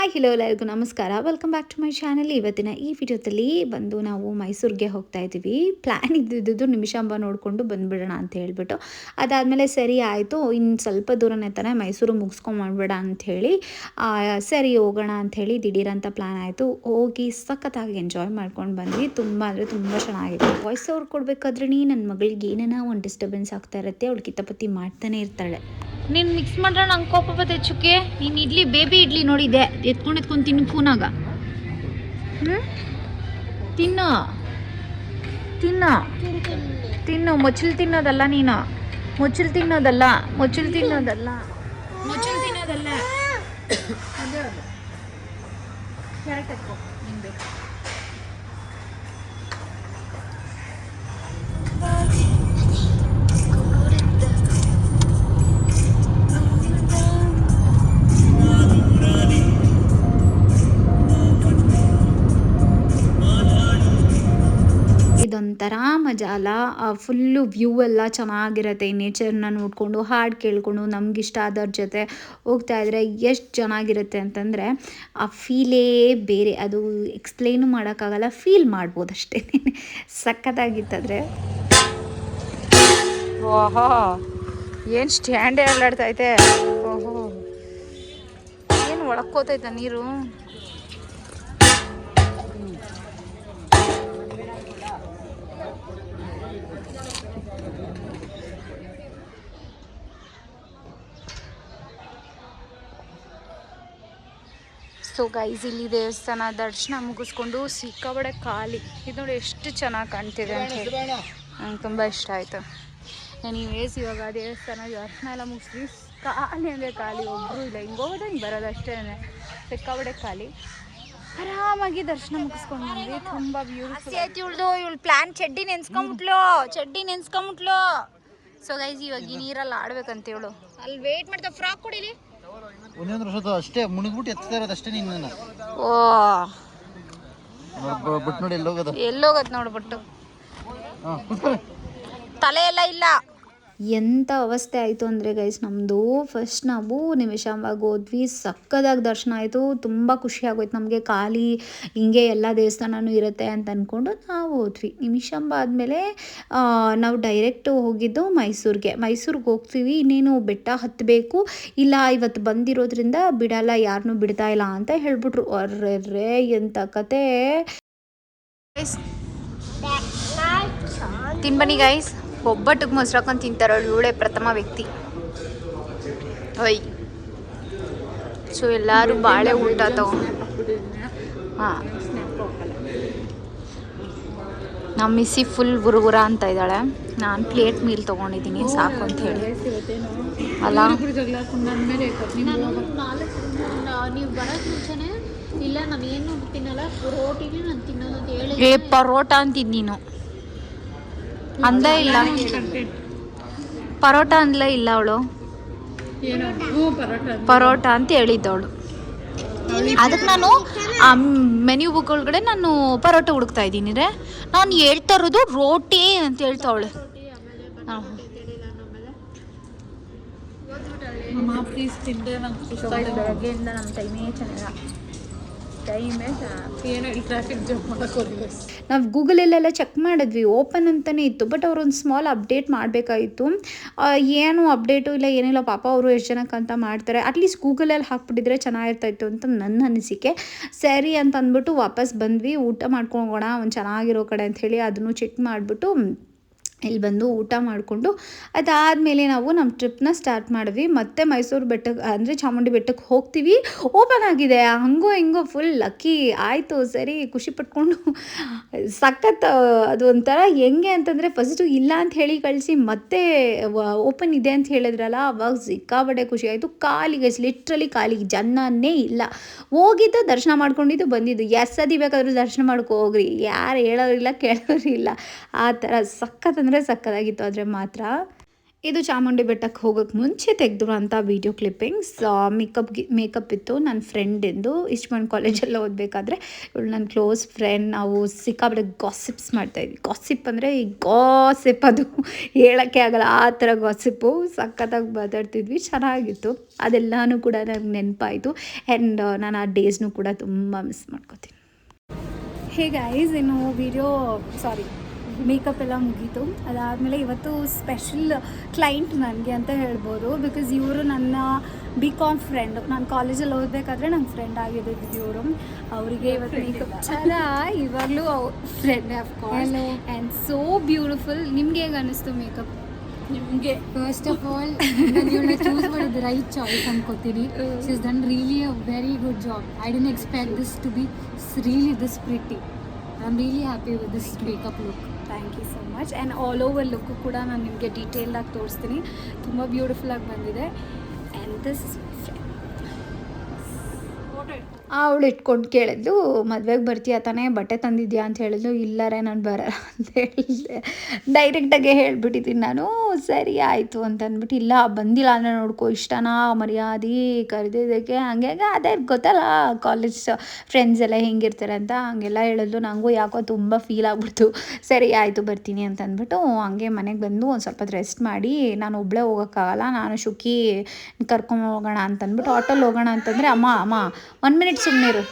Hi hello ಎಲ್ಲರಿಗೂ ನಮಸ್ಕಾರ. Welcome back to my channel ಇವತ್ತಿನ ಈ ವಿಡಿಯೋದಲ್ಲಿ ಬಂದು ನಾವು ಮೈಸೂರಿಗೆ ಹೋಗ್ತಾ ಇದ್ದೀವಿ. ಪ್ಲ್ಯಾನ್ ಇದ್ದಿದ್ದು ನಿಮಿಷಾಂಬ ನೋಡಿಕೊಂಡು ಬಂದುಬಿಡೋಣ ಅಂತ ಹೇಳಿಬಿಟ್ಟು. ಅದಾದಮೇಲೆ ಸರಿ ಆಯಿತು. ಇನ್ನು ಸ್ವಲ್ಪ ದೂರನೇ ತಾನೇ ಮೈಸೂರು ಮುಗಿಸ್ಕೊಂಡ್ಬಿಡ ಅಂಥೇಳಿ ಸರಿ ಹೋಗೋಣ ಅಂಥೇಳಿ ದಿಢೀರಂತ ಪ್ಲ್ಯಾನ್ ಆಯಿತು. ಹೋಗಿ ಸಖತ್ತಾಗಿ ಎಂಜಾಯ್ ಮಾಡ್ಕೊಂಡು ಬಂದ್ವಿ. ತುಂಬ ಅಂದರೆ ತುಂಬ ಚೆನ್ನಾಗಿತ್ತು. ವಾಯ್ಸ್ ಅವ್ರು ಕೊಡಬೇಕಾದ್ರೆ ನನ್ನ ಮಗಳಿಗೆ ಏನೇನೋ ಒಂದು ಡಿಸ್ಟರ್ಬೆನ್ಸ್ ಆಗ್ತಾ ಇರುತ್ತೆ, ಅವಳು ಕಿತ್ತಪತ್ತಿ ಮಾಡ್ತಾನೆ ಇರ್ತಾಳೆ. ನೀನು ಮಿಕ್ಸ್ ಮಾಡೋಣ ನಂಗೆ ಕೋಪ ಚುಕ್ಕೆ. ನೀನು ಇಡ್ಲಿ ಬೇಬಿ ಇಡ್ಲಿ ನೋಡಿದ್ದೆ ಎತ್ಕೊಂಡು ಎತ್ಕೊಂಡು ತಿನ್ನು ಹ್ಞೂ ತಿನ್ನ. ತಿನ್ನು. ತಿನ್ನು. ಮೊಚ್ಚಲು ತಿನ್ನೋದಲ್ಲ ನೀನು. ಮೊಚ್ಚಲು ತಿನ್ನೋದಲ್ಲ. ಮೊಚ್ಚಲು ತಿನ್ನೋದಲ್ಲ. ಮೊಚ್ಚಲು ತಿನ್ನೋದಲ್ಲ. ಕ್ಯಾರೆಟ್ ಮಜಾಲ ಫುಲ್ಲು ವ್ಯೂ ಎಲ್ಲ ಚೆನ್ನಾಗಿರುತ್ತೆ. ನೇಚರ್ನ ನೋಡಿಕೊಂಡು, ಹಾಡು ಕೇಳಿಕೊಂಡು, ನಮಗಿಷ್ಟ ಆದವ್ರ ಜೊತೆ ಹೋಗ್ತಾ ಇದ್ರೆ ಎಷ್ಟು ಚೆನ್ನಾಗಿರುತ್ತೆ ಅಂತಂದರೆ, ಆ ಫೀಲೇ ಬೇರೆ. ಅದು ಎಕ್ಸ್ಪ್ಲೇನು ಮಾಡೋಕ್ಕಾಗಲ್ಲ ಫೀಲ್ ಮಾಡ್ಬೋದು ಅಷ್ಟೇ. ಸಖತ್ತಾಗಿತ್ತಂದರೆ. ಓಹೋ, ಏನು ಸ್ಟ್ಯಾಂಡೇ ಅಲ್ಲಾಡ್ತೈತೆ ಓಹೋ. ಏನು ಒಳಕ್ಕೋತೈತ ನೀರು? ಸೊ ಗೈಸ್ ಇಲ್ಲಿ ದೇವಸ್ಥಾನ ದರ್ಶನ ಮುಗಿಸ್ಕೊಂಡು ಸಿಕ್ಕಾಬಡೆ ಖಾಲಿ. ಇದು ನೋಡಿ ಎಷ್ಟು ಚೆನ್ನಾಗಿ ಕಾಣ್ತಿದೆ ಅಂತ ಹೇಳಿ. ನಂಗೆ ತುಂಬ ಇಷ್ಟ ಆಯಿತು. ಎನಿವೇಸ್ ಇವಾಗ ದೇವಸ್ಥಾನ ದರ್ಶನ ಎಲ್ಲ ಮುಗಿಸ್ತೀವಿ ಖಾಲಿ ಅಂದರೆ ಖಾಲಿ ಒಬ್ಬರು ಇಲ್ಲ ಹಿಂಗೆ ಹೋಗೋದು ಹಿಂಗೆ ಬರೋದು ಅಷ್ಟೇ ಸಿಕ್ಕಾಬಡೆ ಖಾಲಿ. ಆರಾಮಾಗಿ ದರ್ಶನ ಮುಗಿಸ್ಕೊಂಡು ಬಂದ್ವಿ. ತುಂಬ ಬ್ಯೂಟಿಫುಲ್ ಆಯ್ತು ಇವಳ್ದು ಇವಳು ಪ್ಲ್ಯಾನ್ ಚಡ್ಡಿ ನೆನ್ಸ್ಕೊಂಬಿಟ್ಲು ಚಡ್ಡಿ ನೆನ್ಸ್ಕೊಂಬಿಟ್ಲು. ಸೊ ಗೈಸ್ ಇವಾಗ ಈ ನೀರಲ್ಲಿ ಆಡ್ಬೇಕಂತ ಇವಳು. ಅಲ್ಲಿ ವೇಟ್ ಮಾಡ್ತಾ ಫ್ರಾಕ್ ಕೊಡಿಲಿ ಒಂದೊಂದು ವರ್ಷದ ಅಷ್ಟೇ ಮುಳುಗ್ಬಿಟ್ಟು ಎತ್ತಾ ಇರೋದು ಅಷ್ಟೇ ನಿನ್ನ ಓ. ಬಿಟ್ಟು ನೋಡಿ ಎಲ್ಲೋಗದ ಎಲ್ಲೋಗತ್ ನೋಡ್ಬಿಟ್ಟು ತಲೆ ಎಲ್ಲ ಇಲ್ಲ. ಎಂಥ ಅವಸ್ಥೆ ಆಯಿತು ಅಂದರೆ ಗೈಸ್ ನಮ್ಮದು ಫಸ್ಟ್ ನಾವು ನಿಮಿಷಾಂಬಾಗ ಹೋದ್ವಿ ಸಕ್ಕದಾಗಿ ದರ್ಶನ ಆಯಿತು, ತುಂಬ ಖುಷಿ ಆಗೋಯ್ತು. ನಮಗೆ ಖಾಲಿ ಹಿಂಗೆ ಎಲ್ಲ ದೇವಸ್ಥಾನನೂ ಇರುತ್ತೆ ಅಂತ ಅಂದ್ಕೊಂಡು ನಾವು ಹೋದ್ವಿ. ನಿಮಿಷಾಂಬ ಆದಮೇಲೆ ನಾವು ಡೈರೆಕ್ಟ್ ಹೋಗಿದ್ದು ಮೈಸೂರಿಗೆ. ಮೈಸೂರಿಗೆ ಹೋಗ್ತೀವಿ, ಇನ್ನೇನು ಬೆಟ್ಟ ಹತ್ತಬೇಕು ಇಲ್ಲ, ಇವತ್ತು ಬಂದಿರೋದ್ರಿಂದ ಬಿಡಲ್ಲ ಯಾರನ್ನೂ ಬಿಡ್ತಾ ಇಲ್ಲ ಅಂತ ಹೇಳ್ಬಿಟ್ರು. ಅರ್ರೆ ಎಂಥ ಕತೆ. ತಿಂಬನಿ ಗೈಸ್ ಒಬ್ಬಟ್ಟಿಗೆ ಮೊಸರಾಕೊಂಡು ತಿಂತಾರಳು ಇವಳೇ ಪ್ರಥಮ ವ್ಯಕ್ತಿ. ಹೊಯ್ ಸೊ ಎಲ್ಲರೂ ಬಾಳೆ ಊಟ ತಗೊಂಡು ಹಾಂ. ನಮ್ಮ ಮಿಸ್ಸಿ ಫುಲ್ ಗುರುಗುರ ಅಂತ ಇದ್ದಾಳೆ. ನಾನು ಪ್ಲೇಟ್ ಮೀಲ್ ತೊಗೊಂಡಿದ್ದೀನಿ ಸಾಕು ಅಂತ ಹೇಳಿ. ಅಲ್ಲ? ನೀವು ಬರೋದು ಮುಂಚೆನೆ ಇಲ್ಲ ನಾನು ಏನು ತಿನ್ನಲ್ಲ ರೋಟಿನೇ ನಾನು ತಿನ್ನೋದು ಹೇಳಿ ಏ ಪರೋಟ ಅಂತಿದ್ ನೀನು. ಅಂದ ಇಲ್ಲ. ಪರೋಟ ಅಂದ್ಲೇ ಇಲ್ಲ ಅವಳು. ಪರೋಟ ಅಂತ ಹೇಳಿದ್ದವಳು. ಅದಕ್ಕೆ ನಾನು ಆ ಮೆನ್ಯೂ ಬುಕ್ ಒಳಗಡೆ ನಾನು ಪರೋಟ ಹುಡುಕ್ತಾ ಇದ್ದೀನಿ ರೇ. ನಾನು ಹೇಳ್ತಾ ಇರೋದು ರೋಟಿ ಅಂತ ಹೇಳ್ತಾವಳೆ ಬೆಳಗ್ಗೆಯಿಂದ ನಮ್ಮ ಟೈಮೇ ಚೆನ್ನಾಗ ನಾವು ಗೂಗಲಲ್ಲೆಲ್ಲ ಚೆಕ್ ಮಾಡಿದ್ವಿ. ಓಪನ್ ಅಂತಲೇ ಇತ್ತು ಬಟ್ ಅವ್ರೊಂದು ಸ್ಮಾಲ್ ಅಪ್ಡೇಟ್ ಮಾಡಬೇಕಾಗಿತ್ತು ಏನು ಅಪ್ಡೇಟು ಇಲ್ಲ, ಏನಿಲ್ಲ, ಪಾಪ ಅವರು ಎಷ್ಟು ಜನಕ್ಕಂತ ಮಾಡ್ತಾರೆ. ಅಟ್ಲೀಸ್ಟ್ ಗೂಗಲಲ್ಲಿ ಹಾಕ್ಬಿಟ್ಟಿದ್ರೆ ಚೆನ್ನಾಗಿರ್ತಾಯಿತ್ತು ಅಂತ ನನ್ನ ಅನಿಸಿಕೆ. ಸರಿ ಅಂತ ಅಂದ್ಬಿಟ್ಟು ವಾಪಸ್ ಬಂದ್ವಿ. ಊಟ ಮಾಡ್ಕೊಂಡು ಹೋಗೋಣ, ಒಂದು ಚೆನ್ನಾಗಿರೋ ಕಡೆ ಅಂಥೇಳಿ ಅದನ್ನು ಚೆಕ್ ಮಾಡಿಬಿಟ್ಟು ಇಲ್ಲಿ ಬಂದು ಊಟ ಮಾಡಿಕೊಂಡು ಅದಾದಮೇಲೆ ನಾವು ನಮ್ಮ ಟ್ರಿಪ್ನ ಸ್ಟಾರ್ಟ್ ಮಾಡಿದ್ವಿ. ಮತ್ತೆ ಮೈಸೂರು ಬೆಟ್ಟಕ್ಕೆ ಅಂದರೆ ಚಾಮುಂಡಿ ಬೆಟ್ಟಕ್ಕೆ ಹೋಗ್ತೀವಿ. ಓಪನ್ ಆಗಿದೆ. ಹಂಗೋ ಹಿಂಗೋ ಫುಲ್ ಲಕ್ಕಿ ಆಯಿತು, ಸರಿ, ಖುಷಿ ಪಟ್ಕೊಂಡು ಸಖತ್ ಅದು ಒಂಥರ ಹೆಂಗೆ ಅಂತಂದರೆ ಫಸ್ಟು ಇಲ್ಲ ಅಂತ ಹೇಳಿ ಕಳಿಸಿ, ಮತ್ತೆ ಓಪನ್ ಇದೆ ಅಂತ ಹೇಳಿದ್ರಲ್ಲ, ಅವಾಗ ಸಿಕ್ಕಾಬಡೆ ಖುಷಿ ಆಯಿತು. ಕಾಲಿಗೆ ಲಿಟ್ರಲಿ ಕಾಲಿಗೆ ಜನನೇ ಇಲ್ಲ. ಹೋಗಿದ್ದು, ದರ್ಶನ ಮಾಡ್ಕೊಂಡಿದ್ದು, ಬಂದಿದ್ದು. ಎಸ್ ಸದಿ ಬೇಕಾದರೂ ದರ್ಶನ ಮಾಡ್ಕೊ ಹೋಗ್ರಿ. ಯಾರು ಹೇಳೋರಿಲ್ಲ, ಕೇಳೋರಿಲ್ಲ. ಆ ಥರ ಸಖತ್ ಅಂದರೆ ಸಕ್ಕದಾಗಿತ್ತು, ಆದರೆ ಮಾತ್ರ. ಇದು ಚಾಮುಂಡಿ ಬೆಟ್ಟಕ್ಕೆ ಹೋಗೋಕ್ಕೆ ಮುಂಚೆ ತೆಗೆದಿರೋಂಥ ವೀಡಿಯೋ ಕ್ಲಿಪ್ಪಿಂಗ್ಸ್ ಮೇಕಪ್ ಮೇಕಪ್ ಇತ್ತು ನನ್ನ ಫ್ರೆಂಡಿಂದು ಇಷ್ಟಮನ್ ಕಾಲೇಜಲ್ಲಿ ಓದಬೇಕಾದ್ರೆ ಇವಳು ನನ್ನ ಕ್ಲೋಸ್ ಫ್ರೆಂಡ್ ನಾವು ಸಿಕ್ಕಾಬಿಟ್ಟು ಗಾಸಿಪ್ಸ್ ಮಾಡ್ತಾಯಿದ್ವಿ ಗಾಸಿಪ್ ಅಂದರೆ ಈ ಗಾಸಿಪ್ ಅದು. ಹೇಳೋಕ್ಕೆ ಆಗಲ್ಲ, ಆ ಥರ ಗಾಸಿಪ್ಪು ಸಖತ್ತಾಗಿ ಮಾತಾಡ್ತಿದ್ವಿ, ಚೆನ್ನಾಗಿತ್ತು. ಅದೆಲ್ಲನೂ ಕೂಡ ನನಗೆ ನೆನಪಾಯಿತು. ಆ್ಯಂಡ್ ನಾನು ಆ ಡೇಸ್ನೂ ಕೂಡ ತುಂಬ ಮಿಸ್ ಮಾಡ್ಕೋತೀನಿ. ಹೇ ಐಸ್ ಇನ್ನು ವಿಡಿಯೋ ಸಾರಿ ಮೇಕಪ್ ಎಲ್ಲ ಮುಗೀತು. ಅದಾದಮೇಲೆ ಇವತ್ತು ಸ್ಪೆಷಲ್ ಕ್ಲೈಂಟ್ ನನಗೆ ಅಂತ ಹೇಳ್ಬೋದು. ಬಿಕಾಸ್ ಇವರು ನನ್ನ ಬಿ ಕಾಮ್ ಫ್ರೆಂಡು ನಾನು ಕಾಲೇಜಲ್ಲಿ ಓದಬೇಕಾದ್ರೆ ನನ್ನ ಫ್ರೆಂಡ್ ಆಗಿದ್ದು ಇವರು. ಅವರಿಗೆ ಇವತ್ತು ಮೇಕಪ್ ಚಲ ಇವಾಗಲೂ friend of call and so beautiful ನಿಮ್ಗೆ ಹೇಗೆ ಅನ್ನಿಸ್ತು ಮೇಕಪ್ ನಿಮಗೆ? ಫಸ್ಟ್ ಆಫ್ ಆಲ್ ಇವಳನ್ನ ಚೂಸ್ ಮಾಡಿದ ರೈಟ್ ಚಾಯ್ಸ್ ಅನ್ಕೋತೀನಿ. Is done really a very good job I didn't expect this to be really this pretty I am really happy with this makeup look much and all over look ಕೂಡ ನಾನು ನಿಮಗೆ ಡೀಟೇಲ್ಡಾಗಿ ತೋರಿಸ್ತೀನಿ. ತುಂಬ ಬ್ಯೂಟಿಫುಲ್ಲಾಗಿ ಬಂದಿದೆ. And this ಅವಳು ಇಟ್ಕೊಂಡು ಕೇಳಿದ್ಲು, ಮದುವೆಗೆ ಬರ್ತೀಯಾ ತಾನೇ? ಬಟ್ಟೆ ತಂದಿದ್ಯಾ? ಅಂತ ಹೇಳಿದ್ಲು ಇಲ್ಲರೇ ನಾನು ಬರಲ್ಲ ಅಂತ ಹೇಳಿದೆ ಡೈರೆಕ್ಟಾಗೆ ಹೇಳ್ಬಿಟ್ಟಿದ್ದೀನಿ ನಾನು, ಸರಿ ಆಯಿತು ಅಂತ ಅಂದ್ಬಿಟ್ಟು, ಇಲ್ಲ, ಬಂದಿಲ್ಲ ಅಂದರೆ ನೋಡ್ಕೊ, ಇಷ್ಟನಾ? ಮರ್ಯಾದೆ ಕರೆದಿದ್ದಕ್ಕೆ ಹಂಗೆ ಅದೇ ಗೊತ್ತಲ್ಲ ಕಾಲೇಜ್ ಫ್ರೆಂಡ್ಸ್ ಎಲ್ಲ ಹೆಂಗಿರ್ತಾರೆ ಅಂತ, ಹಂಗೆಲ್ಲ ಹೇಳಿದ್ಲು. ನನಗೂ ಯಾಕೋ ತುಂಬ ಫೀಲ್ ಆಗ್ಬಿಡ್ತು. ಸರಿ ಆಯಿತು, ಬರ್ತೀನಿ ಅಂತ ಅಂದ್ಬಿಟ್ಟು, ಹಂಗೆ ಮನೆಗೆ ಬಂದು ಒಂದು ಸ್ವಲ್ಪ ರೆಸ್ಟ್ ಮಾಡಿ, ನಾನು ಒಬ್ಬಳೇ ಹೋಗೋಕ್ಕಾಗಲ್ಲ, ನಾನು ಶುಕಿ ಕರ್ಕೊಂಡು ಹೋಗೋಣ ಅಂತ ಅಂದ್ಬಿಟ್ಟು ಆಟೋಲ್ಲಿ ಹೋಗೋಣ ಅಂತಂದರೆ, ಅಮ್ಮ ಅಮ್ಮ ಒನ್ ಮಿನಿಟ್ ಸುಮ್ಮನೆ ಇರು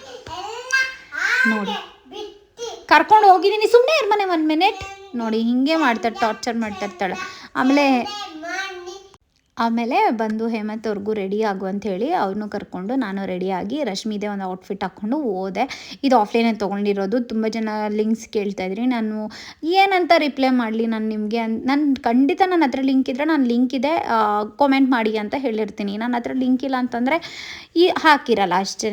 ನೋಡಿ. ಕರ್ಕೊಂಡು ಹೋಗಿದ್ದೀನಿ ಸುಮ್ಮನೆ ಇರು ಮನೆ ಒನ್ ಮಿನಿಟ್ ನೋಡಿ, ಹಿಂಗೆ ಮಾಡ್ತಾರೆ ಟಾರ್ಚರ್ ಮಾಡ್ತಾ ಇರ್ತಾಳೆ. ಆಮೇಲೆ ಆಮೇಲೆ ಬಂದು ಹೇಮಂತ್ ಅವ್ರಿಗೂ ರೆಡಿ ಆಗು ಅಂತ ಹೇಳಿ ಅವ್ರನ್ನೂ ಕರ್ಕೊಂಡು ನಾನು ರೆಡಿಯಾಗಿ ರಶ್ಮಿದೆ ಒಂದು ಔಟ್ಫಿಟ್ ಹಾಕ್ಕೊಂಡು ಹೋದೆ. ಇದು ಆಫ್ಲೈನಲ್ಲಿ ತೊಗೊಂಡಿರೋದು. ತುಂಬ ಜನ ಲಿಂಕ್ಸ್ ಕೇಳ್ತಾ ಇದ್ರಿ. ನಾನು ಏನಂತ ರಿಪ್ಲೈ ಮಾಡಲಿ ನಾನು ನಿಮಗೆ ನಾನು ಖಂಡಿತ ನನ್ನ ಹತ್ರ ಲಿಂಕ್ ಇದ್ದರೆ ನಾನು ಲಿಂಕ್ ಇದೆ ಕಾಮೆಂಟ್ ಮಾಡಿ ಅಂತ ಹೇಳಿರ್ತೀನಿ. ನನ್ನ ಹತ್ರ ಲಿಂಕ್ ಇಲ್ಲ ಅಂತಂದರೆ ಈ, ಹಾಕಿರಲ್ಲ ಅಷ್ಟೇ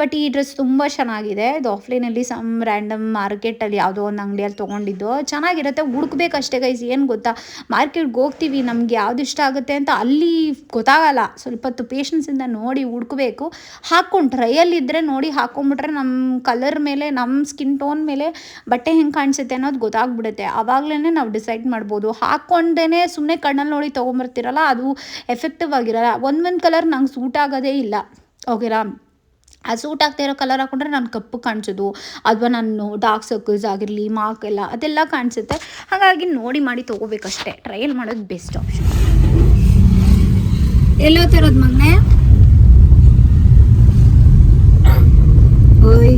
ಬಟ್ ಈ ಡ್ರೆಸ್ ತುಂಬ ಚೆನ್ನಾಗಿದೆ. ಇದು ಆಫ್ಲೈನಲ್ಲಿ ಸಮ್ ರ್ಯಾಂಡಮ್ ಮಾರ್ಕೆಟಲ್ಲಿ ಯಾವುದೋ ಒಂದು ಅಂಗಡಿಯಲ್ಲಿ ತೊಗೊಂಡಿದ್ದು. ಚೆನ್ನಾಗಿರುತ್ತೆ. ಹುಡುಕ್ಬೇಕಷ್ಟೇ ಗೈಸ್ ಏನು ಗೊತ್ತಾ? ಮಾರ್ಕೆಟ್ಗೆ ಹೋಗ್ತೀವಿ. ನಮ್ಗೆ ಯಾವ್ದು ಇಷ್ಟ ಆಗುತ್ತೆ ಅಂತ ಅಲ್ಲಿ ಗೊತ್ತಾಗಲ್ಲ. ಸ್ವಲ್ಪ ಹೊತ್ತು ಪೇಷನ್ಸಿಂದ ನೋಡಿ ಹುಡ್ಕಬೇಕು. ಹಾಕ್ಕೊಂಡು ಟ್ರಯಲ್ಲಿದ್ದರೆ ನೋಡಿ ಹಾಕೊಂಡ್ಬಿಟ್ರೆ ನಮ್ಮ ಕಲರ್ ಮೇಲೆ ನಮ್ಮ ಸ್ಕಿನ್ ಟೋನ್ ಮೇಲೆ ಬಟ್ಟೆ ಹೆಂಗೆ ಕಾಣಿಸುತ್ತೆ ಅನ್ನೋದು ಗೊತ್ತಾಗ್ಬಿಡುತ್ತೆ. ಆವಾಗಲೇ ನಾವು ಡಿಸೈಡ್ ಮಾಡ್ಬೋದು. ಹಾಕ್ಕೊಂಡೇ ಸುಮ್ಮನೆ ಕಣ್ಣಲ್ಲಿ ನೋಡಿ ತೊಗೊಂಬರ್ತಿರಲ್ಲ, ಅದು ಎಫೆಕ್ಟಿವ್ ಆಗಿರಲ್ಲ. ಒಂದೊಂದು ಕಲರ್ ನಂಗೆ ಸೂಟ್ ಆಗೋದೇ ಇಲ್ಲ. ಓಕೆರಾ ಆ ಸೂಟ್ ಆಗ್ತಾ ಇರೋ ಕಲರ್ ಹಾಕೊಂಡ್ರೆ ನಾನು ಕಪ್ಪು ಕಾಣಿಸೋದು. ಅಥವಾ ನಾನು ಡಾರ್ಕ್ ಸರ್ಕಲ್ಸ್ ಆಗಿರಲಿ ಮಾರ್ಕ್ ಎಲ್ಲ ಅದೆಲ್ಲ ಕಾಣಿಸುತ್ತೆ. ಹಾಗಾಗಿ ನೋಡಿ ಮಾಡಿ ತೊಗೋಬೇಕಷ್ಟೇ. ಟ್ರಯಲ್ ಮಾಡೋದು ಬೆಸ್ಟ್ ಆಪ್ಷನ್ ಎಲ್ಲೋ ತರೋದು ಮಗನೆ? ಓಯ್.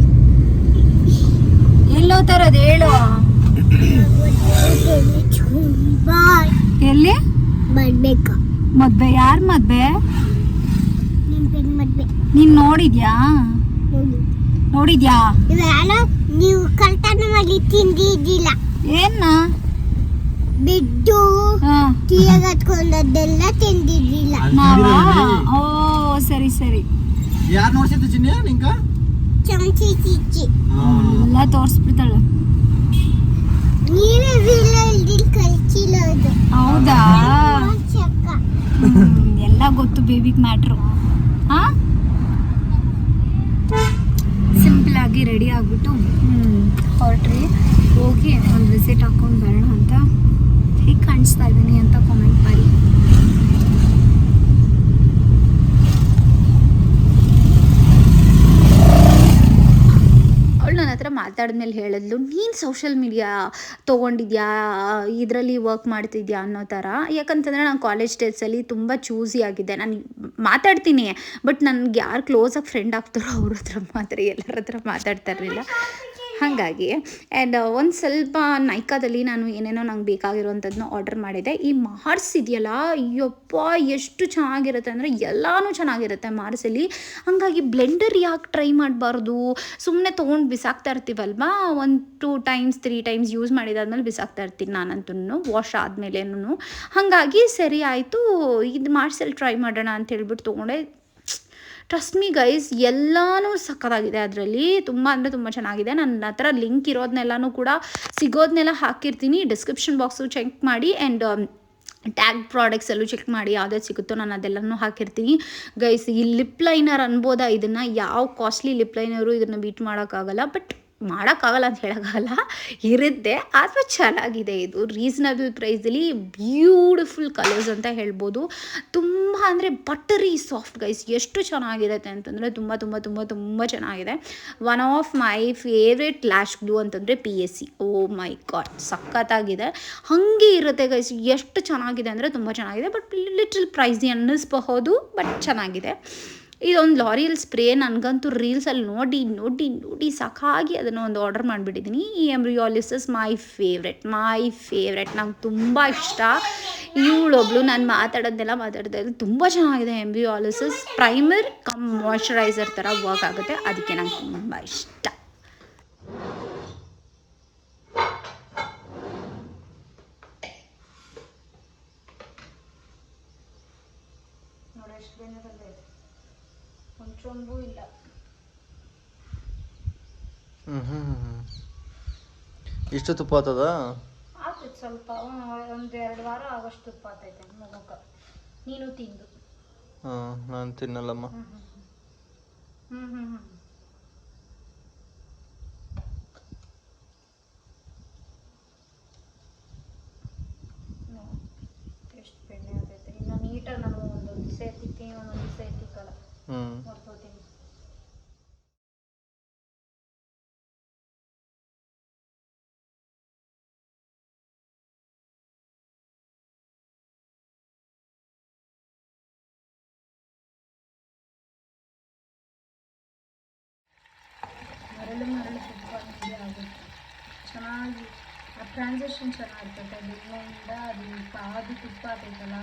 ಎಲ್ಲೋ ತರೋದು ಹೇಳು. ಎಲ್ಲಿ? ಮದ್ಬೇಕು. ಮದ್ವೆ? ಯಾರ ಮದ್ವೆ? ನೀನ್ ನೋಡಿದ್ಯಾ? ನೋಡಿದ್ಯಾ? ನೀವು ಕಳ್ತನ ಮಾಡಿ ತಿಂದಿದ್ದಿಲ್ಲ ಏನ್ನ ಕತ್ಕೊಂಡದ್ದೆಲ್ಲ ಟೀಯಾಗ ಹತ್ಕೊಂಡದ್ದೆಲ್ಲ ತಿಂದಿದ್ದಿಲ್ಲ ನಾವಾ? ಓ ಸರಿ ಸರಿ. ಯಾರು ನೋಡ್ಸಿದ್ದು ಚಿನ್ಯ ನಿಂಗ? ಚಮಚಿ ಚಿಚ್ಚಿ ಎಲ್ಲ ತೋರಿಸ್ಬಿಡ್ತಾಳೆ. ನೀವೇ ವೀಲಲ್ಲಿ ಕಳ್ಸಿರೋದು ಹೌದಾ? ಚಕ್ಕ. ಹ್ಮ್, ಎಲ್ಲ ಗೊತ್ತು ಬೇಬಿಗೆ ಮ್ಯಾಟ್ರು ಹಾ? ಸಿಂಪಲ್ ಆಗಿ ರೆಡಿ ಆಗ್ಬಿಟ್ಟು ಹೊರಟ್ರಿ. ಹೋಗಿ ಒಂದು ವಿಸಿಟ್ ಹಾಕೊಂಡು ಬರೋಣ ಅಂತ. ಕಾಣಿಸ್ತಾ ಇದ್ದೀನಿ ಅಂತ ಕಾಮೆಂಟ್ ಮಾಡಿ. ಅವಳು ನನ್ನ ಹತ್ರ ಮಾತಾಡಿದ್ಮೇಲೆ ಹೇಳಿದ್ಲು, ನೀನು ಸೋಷಿಯಲ್ ಮೀಡಿಯಾ ತೊಗೊಂಡಿದ್ಯಾ? ಇದರಲ್ಲಿ ವರ್ಕ್ ಮಾಡ್ತಿದ್ಯಾ ಅನ್ನೋ ಥರ ಯಾಕಂತಂದರೆ ನಾನು ಕಾಲೇಜ್ ಡೇಸಲ್ಲಿ ತುಂಬ ಚೂಸಿ ಆಗಿದ್ದೆ. ನಾನು ಮಾತಾಡ್ತೀನಿ ಬಟ್ ನನಗೆ ಯಾರು ಕ್ಲೋಸಾಗಿ ಫ್ರೆಂಡ್ ಆಗ್ತಾರೋ ಅವ್ರ ಹತ್ರ ಮಾತ್ರ ಎಲ್ಲರ ಹತ್ರ ಮಾತಾಡ್ತಾ ಇರಲಿಲ್ಲ. ಹಾಗಾಗಿ ಆ್ಯಂಡ್ ಒಂದು ಸ್ವಲ್ಪ ನೈಕಾದಲ್ಲಿ ನಾನು ಏನೇನೋ ನಂಗೆ ಬೇಕಾಗಿರುವಂಥದ್ದನ್ನ ಆರ್ಡರ್ ಮಾಡಿದೆ. ಈ ಮಾರ್ಸ್ ಇದೆಯಲ್ಲ, ಅಯ್ಯಪ್ಪ, ಎಷ್ಟು ಚೆನ್ನಾಗಿರುತ್ತೆ ಅಂದರೆ ಎಲ್ಲನೂ ಚೆನ್ನಾಗಿರುತ್ತೆ ಮಾರ್ಸಲ್ಲಿ ಹಾಗಾಗಿ ಬ್ಲೆಂಡರ್ ಯಾಕೆ ಟ್ರೈ ಮಾಡಬಾರ್ದು? ಸುಮ್ಮನೆ ತೊಗೊಂಡು ಬಿಸಾಕ್ತಾ ಇರ್ತೀವಲ್ವಾ? ಒಂದು two times three times use ಮಾಡಿದಾದ್ಮೇಲೆ ಬಿಸಾಕ್ತಾ ಇರ್ತೀನಿ ನಾನಂತೂ ವಾಶ್ ಆದಮೇಲೇನು ಹಾಗಾಗಿ ಸರಿ ಆಯಿತು, ಇದು ಮಾರ್ಸಲ್ಲಿ ಟ್ರೈ ಮಾಡೋಣ ಅಂತ ಹೇಳ್ಬಿಟ್ಟು ತೊಗೊಂಡೆ. ಟ್ರಸ್ಟ್ ಮೀ ಗೈಸ್ ಎಲ್ಲನೂ ಸಕ್ಕತ್ತಾಗಿದೆ ಅದರಲ್ಲಿ. ತುಂಬ ಅಂದರೆ ತುಂಬ ಚೆನ್ನಾಗಿದೆ. ನನ್ನ ಹತ್ರ ಲಿಂಕ್ ಇರೋದನ್ನೆಲ್ಲನೂ ಕೂಡ ಸಿಗೋದನ್ನೆಲ್ಲ ಹಾಕಿರ್ತೀನಿ. ಡಿಸ್ಕ್ರಿಪ್ಷನ್ ಬಾಕ್ಸು ಚೆಕ್ ಮಾಡಿ ಆ್ಯಂಡ್ ಟ್ಯಾಗ್ ಪ್ರಾಡಕ್ಟ್ಸ್ ಎಲ್ಲೂ ಚೆಕ್ ಮಾಡಿ ಯಾವ್ದು ಸಿಗುತ್ತೋ ನಾನು ಅದೆಲ್ಲನೂ ಹಾಕಿರ್ತೀನಿ. ಗೈಸ್ ಈ ಲಿಪ್ ಲೈನರ್ ಅನ್ಬೋದಾ? ಇದನ್ನು ಯಾವ ಕಾಸ್ಟ್ಲಿ ಲಿಪ್ ಲೈನರು ಇದನ್ನು ಬೀಟ್ ಮಾಡೋಕ್ಕಾಗಲ್ಲ. ಬಟ್ ಮಾಡೋಕ್ಕಾಗಲ್ಲ ಅಂತ ಹೇಳೋಕ್ಕಾಗಲ್ಲ. ಇರುತ್ತೆ, ಆದರೆ ಚೆನ್ನಾಗಿದೆ ಇದು. ರೀಸನಬಲ್ ಪ್ರೈಸಲ್ಲಿ ಬ್ಯೂಟಿಫುಲ್ ಕಲರ್ಸ್ ಅಂತ ಹೇಳ್ಬೋದು. ತುಂಬ ಅಂದರೆ ಬಟರಿ ಸಾಫ್ಟ್ ಗೈಸ್ ಎಷ್ಟು ಚೆನ್ನಾಗಿರುತ್ತೆ ಅಂತಂದರೆ ತುಂಬ ತುಂಬ ತುಂಬ ತುಂಬ ಚೆನ್ನಾಗಿದೆ. One of my favourite lash glue ಅಂತಂದರೆ P S C oh my God ಸಖತ್ತಾಗಿದೆ. ಹಾಗೆ ಇರುತ್ತೆ ಗೈಸ್ ಎಷ್ಟು ಚೆನ್ನಾಗಿದೆ ಅಂದರೆ ತುಂಬ ಚೆನ್ನಾಗಿದೆ. ಬಟ್ ಲಿಟಲ್ ಪ್ರೈಸಿ ಅನ್ನಿಸ್ಬಹುದು ಬಟ್ ಚೆನ್ನಾಗಿದೆ. ಇದೊಂದು ಲಾರಿಯಲ್ ಸ್ಪ್ರೇ ನನಗಂತೂ ರೀಲ್ಸಲ್ಲಿ ನೋಡಿ ನೋಡಿ ನೋಡಿ ಸಾಕಾಗಿ ಅದನ್ನು ಒಂದು ಆರ್ಡರ್ ಮಾಡಿಬಿಟ್ಟಿದ್ದೀನಿ ಈ ಎಂಬ್ರಿಯಾಲಿಸಸ್ ಮೈ ಫೇವ್ರೆಟ್ ಮೈ ಫೇವ್ರೆಟ್ ನಂಗೆ ತುಂಬ ಇಷ್ಟ. ಇವಳೊಬ್ಳು ನಾನು ಮಾತಾಡೋದನ್ನೆಲ್ಲ ಮಾತಾಡ್ತಾ ಇದ್ದು ತುಂಬ ಚೆನ್ನಾಗಿದೆ ಎಂಬ್ರಿಯಾಲಿಸಸ್ ಪ್ರೈಮರ್ ಕಮ್ ಮಾಯ್ಶ್ಚರೈಸರ್ ಥರ ವರ್ಕ್ ಆಗುತ್ತೆ. ಅದಕ್ಕೆ ನಂಗೆ ತುಂಬ ಇಷ್ಟ ನೋಡಿ ಎಷ್ಟು ಬೆಣ್ಣೆ ಬಂದೈತೆ ಒಂಚೊಂಬು ಇಲ್ಲ. ಹ್ಞೂ ಹ್ಞೂ ಹ್ಞೂ ಇಷ್ಟು ತುಪ್ಪ ಆತದ? ಆಗ್ತೈತೆ ಸ್ವಲ್ಪ ಒಂದು ಎರಡು ವಾರ ಆಗೋಷ್ಟು ತುಪ್ಪ ಆಗ್ತೈತೆ ಮಗಕ್ಕೆ ನೀನು ತಿಂದು. ಹಾಂ ನಾನು ತಿನ್ನಲ್ಲಮ್ಮ. ಹ್ಞೂ ಹ್ಞೂ ಹ್ಞೂ ಎಷ್ಟು ಬೆಣ್ಣೆ ಆಗ್ತೈತೆ ಇನ್ನು ನೀಟಾಗಿ ನಾನು ಒಂದೊಂದು ದಿವಸ ಎತ್ತಿಕ್ತೀನಿ ಒಂದೊಂದು ದಿವಸ ಎತ್ತಿಕ್ಕಲ್ಲ ಹ್ಞೂ ಮರ್ತೋತೀನಿ ಮರಳು ಮರಳು ತುಪ್ಪ ನಿಮಗೆ ಆಗುತ್ತೆ ಚೆನ್ನಾಗಿ ಆ ಟ್ರಾನ್ಸಾಕ್ಷನ್ ಚೆನ್ನಾಗಿರ್ತೈತೆ ಬೆಣ್ಣೆಯಿಂದ ಅದು ಕಾದು ತುಪ್ಪ ಆಗ್ತೈತಲ್ಲ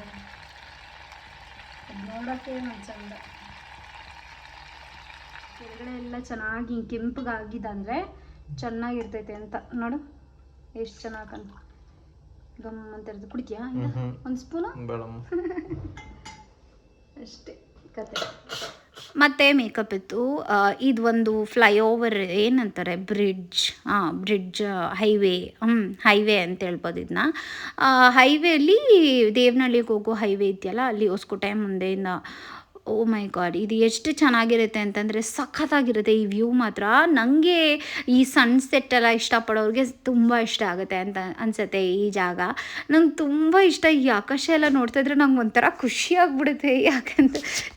ಅದು ನೋಡೋಕ್ಕೆ ಒಂದು ಚಂದ ಕೆಳಗಡೆ ಎಲ್ಲ ಚೆನ್ನಾಗಿ ಕೆಂಪಗಾಗಿದಂದರೆ ಚೆನ್ನಾಗಿರ್ತೈತೆ ಅಂತ. ನೋಡು ಎಷ್ಟು ಚೆನ್ನಾಗಿ ಗಮ್ ಅಂತ ಇರ್ತದೆ ಕುಡಿತೀಯಾ? ಒಂದು ಸ್ಪೂನು? ಅಷ್ಟೇ ಕತೆ. ಮತ್ತೆ ಮೇಕಪ್ ಇತ್ತು. ಇದು ಒಂದು ಫ್ಲೈಓವರ್ ಏನಂತಾರೆ? ಬ್ರಿಡ್ಜ್ ಹಾಂ ಬ್ರಿಡ್ಜ್ ಹೈವೇ ಹ್ಞೂ ಹೈವೇ ಅಂತ ಹೇಳ್ಬೋದು ಇದನ್ನ ಹೈವೇಲಿ ದೇವನಹಳ್ಳಿಗೆ ಹೋಗೋ ಹೈವೇ ಇದೆಯಲ್ಲ ಅಲ್ಲಿ ಹೊಸಕೋಟೆ ಮುಂದೆಯಿಂದ ಓ ಮೈ ಗಾಡ್, ಇದು ಎಷ್ಟು ಚೆನ್ನಾಗಿರುತ್ತೆ ಅಂತಂದರೆ ಸಖತ್ತಾಗಿರುತ್ತೆ ಈ ವ್ಯೂ ಮಾತ್ರ. ನನಗೆ ಈ ಸನ್ಸೆಟ್ ಎಲ್ಲ ಇಷ್ಟಪಡೋರಿಗೆ ತುಂಬ ಇಷ್ಟ ಆಗುತ್ತೆ ಅಂತ ಅನಿಸುತ್ತೆ ಈ ಜಾಗ. ನಂಗೆ ತುಂಬ ಇಷ್ಟ, ಈ ಆಕಾಶ ಎಲ್ಲ ನೋಡ್ತಾ ಇದ್ರೆ ನಂಗೆ ಒಂಥರ ಖುಷಿ ಆಗ್ಬಿಡುತ್ತೆ. ಯಾಕಂತ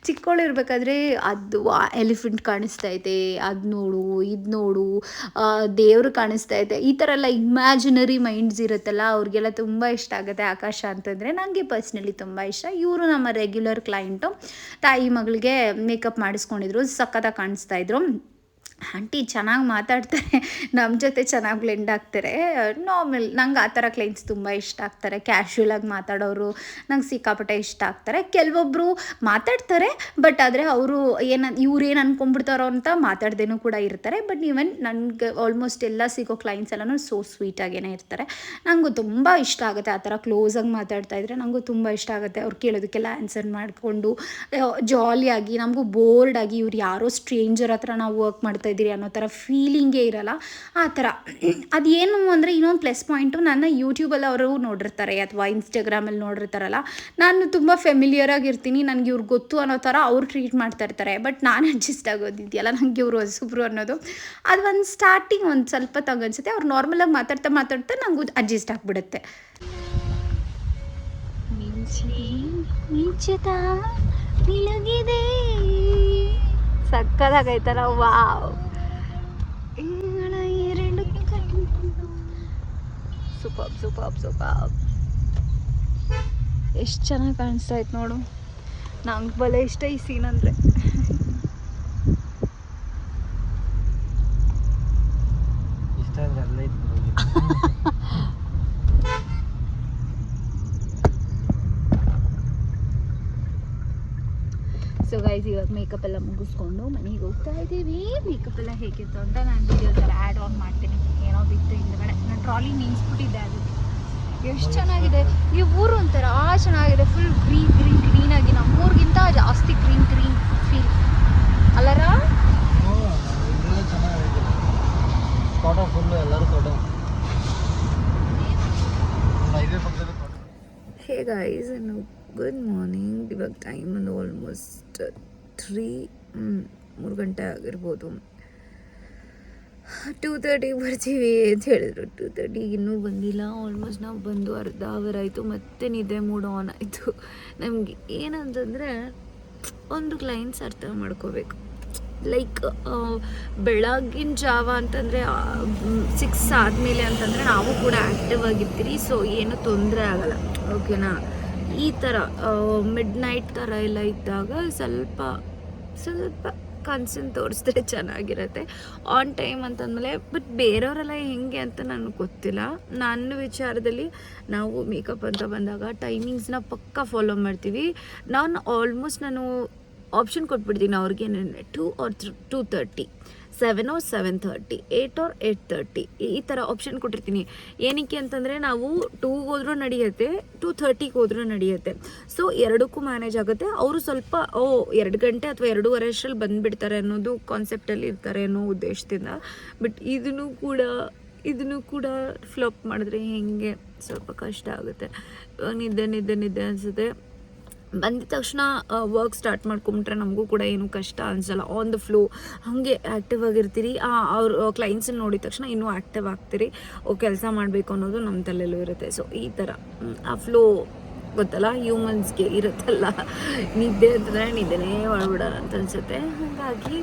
ಚಿಕ್ಕವಳಿರ್ಬೇಕಾದ್ರೆ ಅದು ಎಲಿಫೆಂಟ್ ಕಾಣಿಸ್ತಾ ಐತೆ, ಅದು ನೋಡು, ಇದು ನೋಡು ದೇವರು ಕಾಣಿಸ್ತೈತೆ ಈ ಥರ ಎಲ್ಲ ಇಮ್ಯಾಜಿನರಿ ಮೈಂಡ್ಸ್ ಇರುತ್ತಲ್ಲ, ಅವ್ರಿಗೆಲ್ಲ ತುಂಬ ಇಷ್ಟ ಆಗುತ್ತೆ ಆಕಾಶ ಅಂತಂದರೆ. ನನಗೆ ಪರ್ಸ್ನಲಿ ತುಂಬ ಇಷ್ಟ. ಇವರು ನಮ್ಮ ರೆಗ್ಯುಲರ್ ಕ್ಲೈಂಟು ತಾಯಿ ಮಗಳಿಗೆ ಮೇಕಪ್ ಮಾಡಿಸ್ಕೊಂಡಿದ್ರು ಸಖತ್ತಾಗಿ ಕಾಣಿಸ್ತಾ ಇದ್ರು. ಆಂಟಿ ಚೆನ್ನಾಗಿ ಮಾತಾಡ್ತಾರೆ ನಮ್ಮ ಜೊತೆ ಚೆನ್ನಾಗಿ ಬ್ಲೆಂಡ್ ಆಗ್ತಾರೆ. ನಾರ್ಮಲ್ ನಂಗೆ ಆ ಥರ ಕ್ಲೈಂಟ್ಸ್ ತುಂಬ ಇಷ್ಟ ಆಗ್ತಾರೆ. ಕ್ಯಾಶುಯಲಾಗಿ ಮಾತಾಡೋರು ನಂಗೆ ಸಿಕ್ಕಾಪಟ್ಟೆ ಇಷ್ಟ ಆಗ್ತಾರೆ. ಕೆಲವೊಬ್ಬರು ಮಾತಾಡ್ತಾರೆ ಬಟ್ ಆದರೆ ಅವರು ಏನು ಇವ್ರೇನು ಅನ್ಕೊಂಡ್ಬಿಡ್ತಾರೋ ಅಂತ ಮಾತಾಡ್ದೇನೂ ಕೂಡ ಇರ್ತಾರೆ. ಬಟ್ ಈವನ್ ನನಗೆ ಆಲ್ಮೋಸ್ಟ್ ಎಲ್ಲ ಸಿಗೋ ಕ್ಲೈಂಟ್ಸ್ ಎಲ್ಲನೂ ಸೋ ಸ್ವೀಟಾಗೇ ಇರ್ತಾರೆ. ನನಗೂ ತುಂಬ ಇಷ್ಟ ಆಗುತ್ತೆ ಆ ಥರ ಕ್ಲೋಸಾಗಿ ಮಾತಾಡ್ತಾ ಇದ್ರೆ. ನನಗೂ ತುಂಬ ಇಷ್ಟ ಆಗುತ್ತೆ ಅವ್ರು ಕೇಳೋದಕ್ಕೆಲ್ಲ ಆನ್ಸರ್ ಮಾಡಿಕೊಂಡು ಜಾಲಿಯಾಗಿ ನಮಗೂ ಬೋರ್ಡ್ ಆಗಿ ಇವ್ರು ಯಾರೋ ಸ್ಟ್ರೇಂಜರ್ ಹತ್ರ ನಾವು ವರ್ಕ್ ಮಾಡ್ತಾ ಇದ್ದೀರಿ ಅನ್ನೋ ಥರ ಫೀಲಿಂಗೇ ಇರಲ್ಲ. ಆ ಥರ. ಅದೇನು ಅಂದರೆ ಇನ್ನೊಂದು ಪ್ಲಸ್ ಪಾಯಿಂಟು ನನ್ನ ಯೂಟ್ಯೂಬಲ್ಲಿ ಅವರು ನೋಡಿರ್ತಾರೆ, ಅಥವಾ ಇನ್ಸ್ಟಾಗ್ರಾಮಲ್ಲಿ ನೋಡಿರ್ತಾರಲ್ಲ. ನಾನು ತುಂಬ ಫೆಮಿಲಿಯರ್ ಆಗಿರ್ತೀನಿ, ನನಗೆ ಇವ್ರು ಗೊತ್ತು ಅನ್ನೋ ಥರ ಅವ್ರು ಟ್ರೀಟ್ ಮಾಡ್ತಾ ಇರ್ತಾರೆ. ಬಟ್ ನಾನು ಅಡ್ಜಸ್ಟ್ ಆಗೋದಿದೆಯಲ್ಲ ನನಗೆ ಇವರು ಹೊಸಬ್ರು ಅನ್ನೋದು. ಅದು ಒಂದು ಸ್ಟಾರ್ಟಿಂಗ್ ಒಂದು ಸ್ವಲ್ಪ ತಗ ಅನ್ಸುತ್ತೆ ಅವ್ರು ನಾರ್ಮಲಾಗಿ ಮಾತಾಡ್ತಾ ಮಾತಾಡ್ತಾ ನಂಗೆ ಅಡ್ಜಸ್ಟ್ ಆಗಿಬಿಡುತ್ತೆ. ಮಿಂಚುತ್ತ ಮಿಲುಗಿದೆ ಸಕ್ಕದಾಗೈತಲ್ಲ, ವಾವ್. Super super super. ಎಷ್ಟು ಚೆನ್ನಾಗಿ ಕಾಣಿಸ್ತಾ ಇತ್ತು ನೋಡು. ನಂಗೆ ಬಲೆ ಇಷ್ಟ ಈ ಸೀನ್ ಅಂದರೆ ಇಷ್ಟ ಅಂದ್ರೆ ಅಲ್ಲೇ ಸೊ ಗೈಸ್ ಇವಾಗ ಮೇಕಪ್ ಎಲ್ಲ ಮುಗಿಸ್ಕೊಂಡು ಮನೆಗೆ ಹೋಗ್ತಾ ಇದ್ದೀವಿ. ಮೇಕಪ್ ಎಲ್ಲ ಹೇಗಿತ್ತು ಅಂತ ನಾನು ವಿಡಿಯೋಸಲ್ಲಿ ಆ್ಯಡ್ ಆನ್ ಮಾಡ್ತೀನಿ. ಏನೋ ಬಿತ್ತು ಹಿಂದ್ಗಡೆ. ನಾನು ಟ್ರಾಲಿ ನಿನ್ಸ್ಬಿಟ್ಟಿದ್ದೆ ಅದು. ಎಷ್ಟು ಚೆನ್ನಾಗಿದೆ. ಈ ಊರು ಒಂಥರ ಚೆನ್ನಾಗಿದೆ. ಫುಲ್ ಗ್ರೀನ್ ಗ್ರೀನ್ ಕ್ಲೀನಾಗಿ ನಮ್ಮ ಊರಿಗಿಂತ ಜಾಸ್ತಿ ಗ್ರೀನ್ ಗ್ರೀನ್ ಫೀಲ್ ಅಲ್ಲರ? ಹೇ ಗೈಸ್ ಗುಡ್ ಮಾರ್ನಿಂಗ್ ಇವಾಗ ಟೈಮ್ ಒಂದು ಆಲ್ಮೋಸ್ಟ್ ತ್ರೀ ಮೂರು ಗಂಟೆ ಆಗಿರ್ಬೋದು. ಟೂ ತರ್ಟಿಗೆ ಬರ್ತೀವಿ ಅಂತ ಹೇಳಿದ್ರು. ಟೂ ತರ್ಟಿಗೆ ಇನ್ನೂ ಬಂದಿಲ್ಲ. ಆಲ್ಮೋಸ್ಟ್ ನಾವು ಬಂದು ಅರ್ಧ ಅವರ್ ಆಯಿತು. ಮತ್ತೆ ನಿದ್ದೆ ಮೂಡ್ ಆನ್ ಆಯಿತು. ನಮಗೆ ಏನಂತಂದರೆ ಒಂದು ಕ್ಲೈಂಟ್ಸ್ ಅರ್ಥ ಮಾಡ್ಕೋಬೇಕು. ಲೈಕ್ ಬೆಳಗಿನ ಜಾವ ಅಂತಂದರೆ ಸಿಕ್ಸ್ ಆದಮೇಲೆ ಅಂತಂದರೆ ನಾವು ಕೂಡ ಆ್ಯಕ್ಟಿವ್ ಆಗಿರ್ತೀರಿ. ಸೊ ಏನೂ ತೊಂದರೆ ಆಗಲ್ಲ. ಓಕೆನಾ ಈ ಥರ ಮಿಡ್ ನೈಟ್ ಥರ ಎಲ್ಲ ಇದ್ದಾಗ ಸ್ವಲ್ಪ ಸ್ವಲ್ಪ ಕನ್ಸನ್ ತೋರಿಸಿದ್ರೆ ಚೆನ್ನಾಗಿರುತ್ತೆ. ಆನ್ ಟೈಮ್ ಅಂತಂದಮೇಲೆ ಬಟ್ ಬೇರೆಯವರೆಲ್ಲ ಹೆಂಗೆ ಅಂತ ನನಗೆ ಗೊತ್ತಿಲ್ಲ. ನನ್ನ ವಿಚಾರದಲ್ಲಿ ನಾವು ಮೇಕಪ್ ಅಂತ ಬಂದಾಗ ಟೈಮಿಂಗ್ಸ್ನ ಪಕ್ಕ ಫಾಲೋ ಮಾಡ್ತೀವಿ. ನಾನು ಆಲ್ಮೋಸ್ಟ್ ನಾನು ಆಪ್ಷನ್ ಕೊಟ್ಬಿಡ್ತೀನಿ ಅವ್ರಿಗೆ two or two thirty seven or seven thirty eight or eight thirty ಈ ಥರ ಆಪ್ಷನ್ ಕೊಟ್ಟಿರ್ತೀನಿ. ಏನಕ್ಕೆ ಅಂತಂದರೆ ನಾವು ಟೂಗೆ ಹೋದ್ರೂ ನಡೆಯುತ್ತೆ ಟೂ ಥರ್ಟಿಗೆ ಹೋದ್ರೂ ನಡೆಯುತ್ತೆ. ಸೊ ಎರಡಕ್ಕೂ ಮ್ಯಾನೇಜ್ ಆಗುತ್ತೆ. ಅವರು ಸ್ವಲ್ಪ, ಓ, ಎರಡು ಗಂಟೆ ಅಥವಾ ಎರಡೂವರೆ ಅಷ್ಟರಲ್ಲಿ ಬಂದುಬಿಡ್ತಾರೆ ಅನ್ನೋದು ಕಾನ್ಸೆಪ್ಟಲ್ಲಿ ಇರ್ತಾರೆ ಅನ್ನೋ ಉದ್ದೇಶದಿಂದ. ಬಟ್ ಇದನ್ನು ಕೂಡ ಇದನ್ನು ಕೂಡ ಫ್ಲಾಪ್ ಮಾಡಿದ್ರೆ ಹೆಂಗೆ ಸ್ವಲ್ಪ ಕಷ್ಟ ಆಗುತ್ತೆ. ನಿದ್ದೆ ನಿದ್ದೆ ನಿದ್ದೆ ಅನಿಸುತ್ತೆ. ಬಂದಿದ ತಕ್ಷಣ ವರ್ಕ್ ಸ್ಟಾರ್ಟ್ ಮಾಡ್ಕೊಂಬಿಟ್ರೆ ನಮಗೂ ಕೂಡ ಏನು ಕಷ್ಟ ಅನ್ಸಲ್ಲ. ಆನ್ ದ ಫ್ಲೋ ಹಾಗೆ ಆ್ಯಕ್ಟಿವ್ ಆಗಿರ್ತೀರಿ. ಅವ್ರ ಕ್ಲೈಂಟ್ಸನ್ನ ನೋಡಿದ ತಕ್ಷಣ ಇನ್ನೂ ಆ್ಯಕ್ಟಿವ್ ಆಗ್ತೀರಿ. ಓ, ಕೆಲಸ ಮಾಡಬೇಕು ಅನ್ನೋದು ನಮ್ಮ ತಲೆಯಲ್ಲೂ ಇರುತ್ತೆ. ಸೊ ಈ ಥರ ಆ ಫ್ಲೋ ಗೊತ್ತಲ್ಲ? ಹ್ಯೂಮನ್ಸ್ಗೆ ಇರುತ್ತಲ್ಲ. ನಿದ್ದೆ ಅಂತಂದರೆ ನಿದ್ದೆನೇ ಮಾಡ್ಬಿಡೋಣ ಅಂತ ಅನಿಸುತ್ತೆ. ಹಾಗಾಗಿ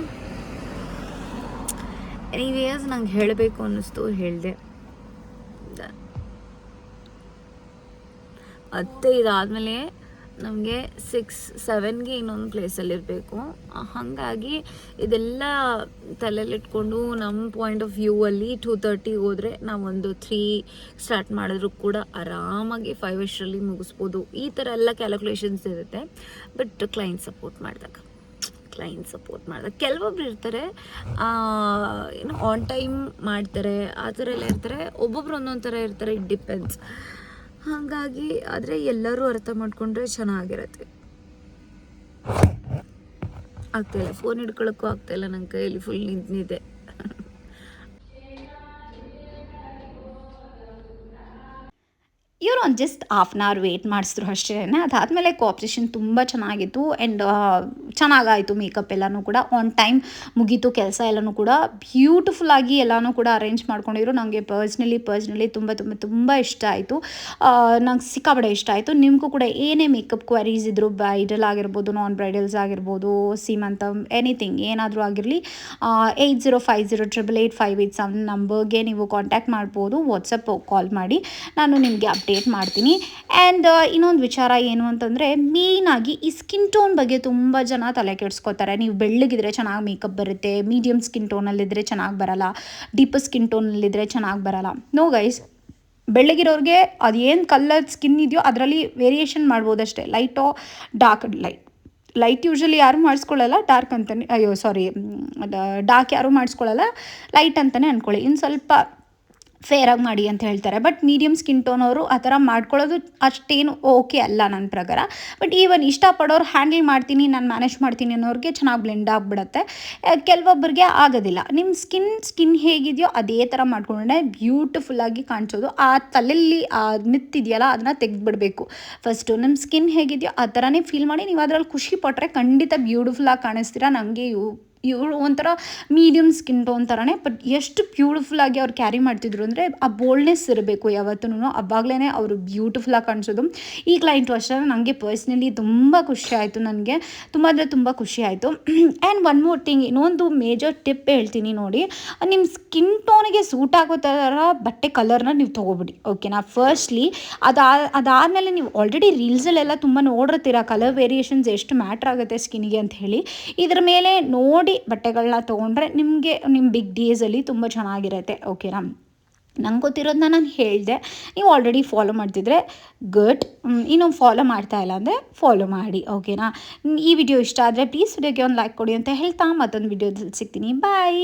ಎನಿವೇಸ್ ನಂಗೆ ಹೇಳಬೇಕು ಅನ್ನಿಸ್ತು, ಹೇಳಿದೆ. ಮತ್ತೆ ಇದಾದಮೇಲೆ ನಮಗೆ ಸಿಕ್ಸ್ ಸೆವೆನ್ಗೆ ಇನ್ನೊಂದು ಪ್ಲೇಸಲ್ಲಿರಬೇಕು ಹಾಗಾಗಿ ಇದೆಲ್ಲ ತಲೆಯಲ್ಲಿಟ್ಕೊಂಡು ನಮ್ಮ ಪಾಯಿಂಟ್ ಆಫ್ ವ್ಯೂ ಅಲ್ಲಿ ಟೂ ತರ್ಟಿಗೆ ಹೋದರೆ ನಾವೊಂದು ತ್ರೀ ಸ್ಟಾರ್ಟ್ ಮಾಡಿದ್ರು ಕೂಡ ಆರಾಮಾಗಿ ಫೈವ್ ಅಷ್ಟರಲ್ಲಿ ಮುಗಿಸ್ಬೋದು. ಈ ಥರ ಎಲ್ಲ ಕ್ಯಾಲ್ಕುಲೇಷನ್ಸ್ ಇರುತ್ತೆ. ಬಟ್ ಕ್ಲೈಂಟ್ ಸಪೋರ್ಟ್ ಮಾಡಿದಾಗ ಕ್ಲೈಂಟ್ ಸಪೋರ್ಟ್ ಮಾಡಿದಾಗ ಕೆಲವೊಬ್ರು ಇರ್ತಾರೆ ಏನು ಆನ್ ಟೈಮ್ ಮಾಡ್ತಾರೆ, ಆ ಥರ ಎಲ್ಲ ಇರ್ತಾರೆ. ಒಬ್ಬೊಬ್ರು ಒಂದೊಂದು ಥರ ಇರ್ತಾರೆ. ಇಟ್ ಡಿಪೆಂಡ್ಸ್ ಹಾಗಾಗಿ ಆದರೆ ಎಲ್ಲರೂ ಅರ್ಥ ಮಾಡಿಕೊಂಡ್ರೆ ಚೆನ್ನಾಗಿರತ್ತೆ. ಆಗ್ತಾಯಿಲ್ಲ ಫೋನ್ ಹಿಡ್ಕೊಳಕ್ಕೂ ಆಗ್ತಾಯಿಲ್ಲ ನನ್ನ ಕೈಯಲ್ಲಿ ಫುಲ್ ನಿಂತಿದೆ ಇವರು ಒಂದು just half an hour wait ಮಾಡಿಸಿದ್ರು ಅಷ್ಟೇ ಅದಾದಮೇಲೆ ಕೋಆಪ್ರೇಷನ್ ತುಂಬ ಚೆನ್ನಾಗಿತ್ತು. ಆ್ಯಂಡ್ ಚೆನ್ನಾಗಾಯಿತು ಮೇಕಪ್ ಎಲ್ಲನೂ ಕೂಡ. ಆನ್ ಟೈಮ್ ಮುಗೀತು ಕೆಲಸ ಎಲ್ಲನೂ ಕೂಡ. ಬ್ಯೂಟಿಫುಲ್ ಆಗಿ ಎಲ್ಲನೂ ಕೂಡ ಅರೇಂಜ್ ಮಾಡ್ಕೊಂಡಿದ್ರು. ನನಗೆ ಪರ್ಸ್ನಲಿ ಪರ್ಸ್ನಲಿ ತುಂಬ ತುಂಬ ತುಂಬ ಇಷ್ಟ ಆಯಿತು. ನಂಗೆ ಸಿಕ್ಕಾಪಡೆ ಇಷ್ಟ ಆಯಿತು. ನಿಮಗೂ ಕೂಡ ಏನೇ ಮೇಕಪ್ ಕ್ವರೀಸ್ ಇದ್ರು ಬ್ರೈಡಲ್ ಆಗಿರ್ಬೋದು ನಾನ್ ಬ್ರೈಡಲ್ಸ್ ಆಗಿರ್ಬೋದು ಸೀಮಂತ ಎನಿಥಿಂಗ್ ಏನಾದರೂ ಆಗಿರಲಿ eight zero five zero triple eight five eight seven ನಂಬರ್ಗೆ ನೀವು ಕಾಂಟ್ಯಾಕ್ಟ್ ಮಾಡ್ಬೋದು. ವಾಟ್ಸಪ್ ಕಾಲ್ ಮಾಡಿ. ನಾನು ನಿಮಗೆ ಅಪ್ಡೇಟ್ ಮಾಡ್ತೀನಿ. ಆ್ಯಂಡ್ ಇನ್ನೊಂದು ವಿಚಾರ ಏನು ಅಂತಂದರೆ ಮೇಯ್ನಾಗಿ ಈ ಸ್ಕಿನ್ ಟೋನ್ ಬಗ್ಗೆ ತುಂಬ ಜನ ತಲೆ ಕೆಡಿಸ್ಕೋತಾರೆ. ನೀವು ಬೆಳ್ಳಗಿದ್ರೆ ಚೆನ್ನಾಗಿ ಮೇಕಪ್ ಬರುತ್ತೆ ಮೀಡಿಯಮ್ ಸ್ಕಿನ್ ಟೋನಲ್ಲಿದ್ದರೆ ಚೆನ್ನಾಗಿ ಬರಲ್ಲ ಡೀಪ್ ಸ್ಕಿನ್ ಟೋನಲ್ಲಿದ್ದರೆ ಚೆನ್ನಾಗಿ ಬರಲ್ಲ. ನೋ ಗೈಸ್ ಬೆಳ್ಳಗಿರೋರಿಗೆ ಅದೇನು ಕಲರ್ ಸ್ಕಿನ್ ಇದೆಯೋ ಅದರಲ್ಲಿ ವೇರಿಯೇಷನ್ ಮಾಡ್ಬೋದಷ್ಟೇ. ಲೈಟೋ ಡಾರ್ಕ್ ಲೈಟ್ ಲೈಟ್ ಯೂಶಲಿ ಯಾರು ಮಾಡಿಸ್ಕೊಳ್ಳಲ್ಲ ಡಾರ್ಕ್ ಅಂತಲೇ ಅಯ್ಯೋ ಸಾರಿ ಡಾರ್ಕ್ ಯಾರು ಮಾಡಿಸ್ಕೊಳ್ಳಲ್ಲ ಲೈಟ್ ಅಂತಲೇ ಅಂದ್ಕೊಳ್ಳಿ ಇನ್ನು ಸ್ವಲ್ಪ ಫೇರಾಗಿ ಮಾಡಿ ಅಂತ ಹೇಳ್ತಾರೆ. ಬಟ್ ಮೀಡಿಯಮ್ ಸ್ಕಿನ್ ಟೋನ್ ಅವರು ಆ ಥರ ಮಾಡ್ಕೊಳ್ಳೋದು ಅಷ್ಟೇನು ಓಕೆ ಅಲ್ಲ ನನ್ನ ಪ್ರಕಾರ. ಬಟ್ ಈವನ್ ಇಷ್ಟಪಡೋರು ಹ್ಯಾಂಡಲ್ ಮಾಡ್ತೀನಿ, ನಾನು ಮ್ಯಾನೇಜ್ ಮಾಡ್ತೀನಿ ಅನ್ನೋರಿಗೆ ಚೆನ್ನಾಗಿ ಬ್ಲೆಂಡ್ ಆಗಿಬಿಡುತ್ತೆ. ಕೆಲವೊಬ್ಬರಿಗೆ ಆಗೋದಿಲ್ಲ. ನಿಮ್ಮ ಸ್ಕಿನ್ ಸ್ಕಿನ್ ಹೇಗಿದೆಯೋ ಅದೇ ಥರ ಮಾಡ್ಕೊಂಡ್ರೆ ಬ್ಯೂಟಿಫುಲ್ಲಾಗಿ ಕಾಣಿಸೋದು. ಆ ತಲೆಯಲ್ಲಿ ಆ ಮಿತ್ತಿದೆಯಲ್ಲ, ಅದನ್ನು ತೆಗೆದುಬಿಡಬೇಕು. ಫಸ್ಟು ನಿಮ್ಮ ಸ್ಕಿನ್ ಹೇಗಿದೆಯೋ ಆ ಥರನೇ ಫೀಲ್ ಮಾಡಿ, ನೀವು ಅದರಲ್ಲಿ ಖುಷಿ ಪಟ್ಟರೆ ಖಂಡಿತ ಬ್ಯೂಟಿಫುಲ್ಲಾಗಿ ಕಾಣಿಸ್ತೀರಾ. ನನಗೆ ಇವು ಇವರು ಒಂಥರ ಮೀಡಿಯಮ್ ಸ್ಕಿನ್ ಟೋನ್ ಥರನೇ ಬಟ್ ಎಷ್ಟು ಬ್ಯೂಟಿಫುಲ್ಲಾಗಿ ಅವ್ರು ಕ್ಯಾರಿ ಮಾಡ್ತಿದ್ರು ಅಂದರೆ ಆ ಬೋಲ್ಡ್ನೆಸ್ ಇರಬೇಕು ಯಾವತ್ತೂ ಅವಾಗಲೇ ಅವರು ಬ್ಯೂಟಿಫುಲ್ಲಾಗಿ ಕಾಣಿಸೋದು. ಈ ಕ್ಲೈಂಟು ಅಷ್ಟೇ ನನಗೆ ಪರ್ಸ್ನಲಿ ತುಂಬ ಖುಷಿ ಆಯಿತು ನನಗೆ. ತುಂಬ ಅಂದರೆ ತುಂಬ ಖುಷಿ ಆಯಿತು. ಆ್ಯಂಡ್ ಒನ್ ಮೋರ್ ಥಿಂಗ್ ಇನ್ನೊಂದು ಮೇಜರ್ ಟಿಪ್ ಹೇಳ್ತೀನಿ ನೋಡಿ. ನಿಮ್ಮ ಸ್ಕಿನ್ ಟೋನಿಗೆ ಸೂಟ್ ಆಗೋ ಥರ ಬಟ್ಟೆ ಕಲರ್ನ ನೀವು ತೊಗೊಬಿಡಿ ಓಕೆನಾ ಫಸ್ಟ್ಲಿ ಅದಾ, ಅದಾದಮೇಲೆ ನೀವು ಆಲ್ರೆಡಿ ರೀಲ್ಸಲ್ಲೆಲ್ಲ ತುಂಬ ನೋಡಿರ್ತೀರ ಕಲರ್ ವೇರಿಯೇಷನ್ಸ್ ಎಷ್ಟು ಮ್ಯಾಟ್ರ್ ಆಗುತ್ತೆ ಸ್ಕಿನ್ಗೆ ಅಂತ ಹೇಳಿ. ಇದ್ರ ಮೇಲೆ ನೋಡಿ ಬಟ್ಟೆಗಳನ್ನ ತೊಗೊಂಡ್ರೆ ನಿಮಗೆ ನಿಮ್ಮ ಬಿಗ್ ಡೇಸಲ್ಲಿ ತುಂಬ ಚೆನ್ನಾಗಿರುತ್ತೆ ಓಕೆನಾ ನಂಗೆ ಗೊತ್ತಿರೋದನ್ನ ನಾನು ಹೇಳಿದೆ. ನೀವು ಆಲ್ರೆಡಿ ಫಾಲೋ ಮಾಡ್ತಿದ್ರೆ ಗುಡ್ ಇನ್ನು ಫಾಲೋ ಮಾಡ್ತಾ ಇಲ್ಲ ಅಂದರೆ ಫಾಲೋ ಮಾಡಿ ಓಕೆನಾ ಈ ವಿಡಿಯೋ ಇಷ್ಟ ಆದರೆ ಪ್ಲೀಸ್ ವಿಡಿಯೋಗೆ ಒಂದು ಲೈಕ್ ಕೊಡಿ ಅಂತ ಹೇಳ್ತಾ ಮತ್ತೊಂದು ವಿಡಿಯೋದಲ್ಲಿ ಸಿಗ್ತೀನಿ. ಬಾಯ್